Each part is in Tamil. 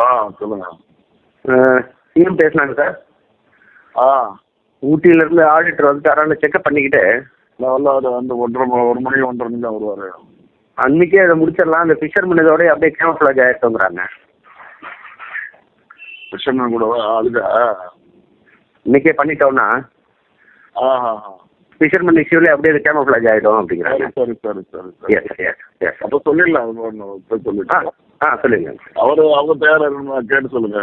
ஆ சொல்லுங்க. சிஎம் பேசுனாங்க சார். ஆ. ஊட்டியிலேருந்து ஆடிட்டர் வந்து தரான்னு செக்அப் பண்ணிக்கிட்டு வரல அவர் வந்து ஒன்றரை ஒரு மணி ஒன்றரை மணி தான் வருவார். அன்றைக்கே அதை முடிச்சிடலாம். அந்த ஃபிஷர் இதோடய அப்படியே கேமஃப்ளாஜ் ஆகிட்டோங்கிறாங்க கிருஷ்ணன் கூட அதுக்கு இன்னைக்கே பண்ணிட்டோம்னா? ஆஹா ஃபிஷர்மேன் இஷ்யூலே அப்படியே அது கேமஃப்ளாஜ் ஆகிடும் அப்படிங்கிறாங்க. சரி சரி சரி எஸ் எஸ் எஸ் அப்போ சொல்லிடலாம் அது ஒன்று சொல்லிடலாம் ஆ சொல்லுங்க. அவர் அவங்க இருக்கணும் கேட்டு சொல்லுங்க.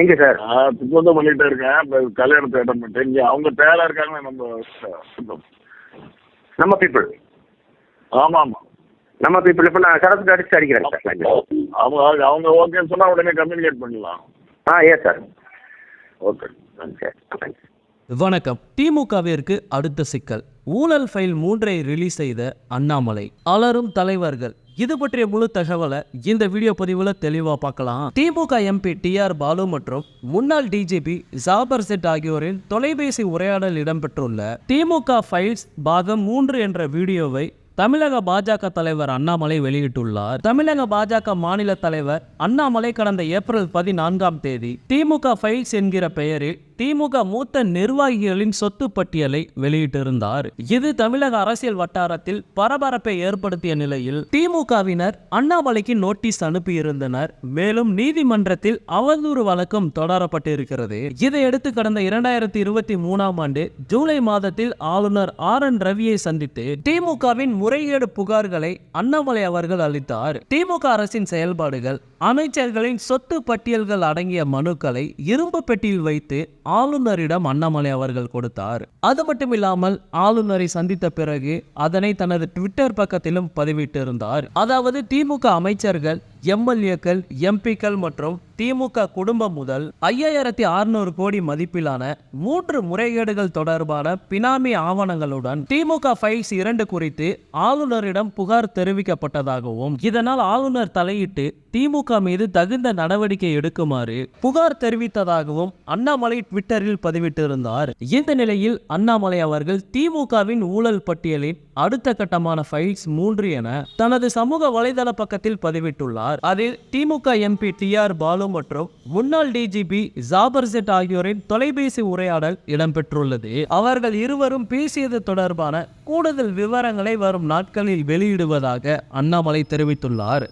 எங்கே சார்? திட்டம் பண்ணிட்டே இருக்கேன் இப்போ கல்யாணத்தை அட்டன் பண்ணிட்டேன். இங்கே அவங்க தயாராக இருக்காங்க நம்ம நம்ம பீப்புள் ஆமாம் ஆமாம் நம்ம பீப்புள் இப்போ நான் சரத்து அடிச்சு அடிக்கிறேன் சார் அவங்க அவங்க ஓகேன்னு சொன்னால் உடனே கம்யூனிகேட் பண்ணிடலாம். ஆ எஸ் சார் ஓகே சரி தேங்க்ஸ் வணக்கம். திமுகவிற்கு அடுத்த சிக்கல். ஊழல் ஃபைல் மூன்றை ரிலீஸ் செய்த அண்ணாமலை. அலரும் தலைவர்கள். இது பற்றிய முழு தகவலை இந்த வீடியோ பதிவில் தெளிவாக பார்க்கலாம். DMK MP T R Baalu மற்றும் முன்னாள் டிஜிபி ஜாபர் செட் ஆகியோரின் தொலைபேசி உரையாடல் இடம்பெற்றுள்ள திமுக ஃபைல்ஸ் பாகம் மூன்று என்ற வீடியோவை தமிழக பாஜக தலைவர் அண்ணாமலை வெளியிட்டுள்ளார். தமிழக பாஜக மாநில தலைவர் அண்ணாமலை கடந்த ஏப்ரல் பதினான்காம் தேதி திமுக ஃபைல்ஸ் என்கிற பெயரில் திமுக மூத்த நிர்வாகிகளின் சொத்து பட்டியலை வெளியிட்டிருந்தார். இது தமிழக அரசியல் வட்டாரத்தில் பரபரப்பை ஏற்படுத்திய நிலையில் திமுகவினர் அண்ணாமலைக்கு நோட்டீஸ் அனுப்பியிருந்தனர். மேலும் நீதிமன்றத்தில் அவதூறு வழக்கும் தொடரப்பட்டிருக்கிறது. இதையடுத்து கடந்த இரண்டாயிரத்தி இருபத்தி மூணாம் ஆண்டு ஜூலை மாதத்தில் ஆளுநர் ஆர் என் ரவியை சந்தித்து திமுகவின் முறைகேடு புகார்களை அண்ணாமலை அவர்கள் அளித்தார். திமுக அரசின் செயல்பாடுகள் அமைச்சர்களின் சொத்து பட்டியல்கள் அடங்கிய மனுக்களை இரும்பு பெட்டியில் வைத்து ஆளுநரிடம் அண்ணாமலை அவர்கள் கொடுத்தார். அது மட்டும் இல்லாமல் ஆளுநரை சந்தித்த பிறகு அதனை தனது ட்விட்டர் பக்கத்திலும் பதிவிட்டிருந்தார். அதாவது திமுக அமைச்சர்கள் எம்எல்ஏக்கள் எம்பிக்கள் மற்றும் திமுக குடும்பம் முதல் ஐயாயிரத்தி அறுநூறு கோடி மதிப்பிலான மூன்று முறைகேடுகள் தொடர்பான பினாமி ஆவணங்களுடன் திமுக ஃபைல்ஸ் இரண்டு குறித்து ஆளுநரிடம் புகார் தெரிவிக்கப்பட்டதாகவும் இதனால் ஆளுநர் தலையிட்டு திமுக மீது தகுந்த நடவடிக்கை எடுக்குமாறு புகார் தெரிவித்ததாகவும் அண்ணாமலை ட்விட்டரில் பதிவிட்டிருந்தார். இந்த நிலையில் அண்ணாமலை அவர்கள் திமுகவின் ஊழல் பட்டியலின் அடுத்த கட்டமான ஃபைல்ஸ் மூன்று என தனது சமூக வலைதள பக்கத்தில் பதிவிட்டுள்ளார். அதில் DMK MP T R Baalu மற்றும் முன்னாள் டிஜிபி ஜாபர் செட் ஆகியோரின் தொலைபேசி உரையாடல் இடம்பெற்றுள்ளது. அவர்கள் இருவரும் பேசியது தொடர்பான கூடுதல் விவரங்களை வரும் நாட்களில் வெளியிடுவதாக அண்ணாமலை தெரிவித்துள்ளார்.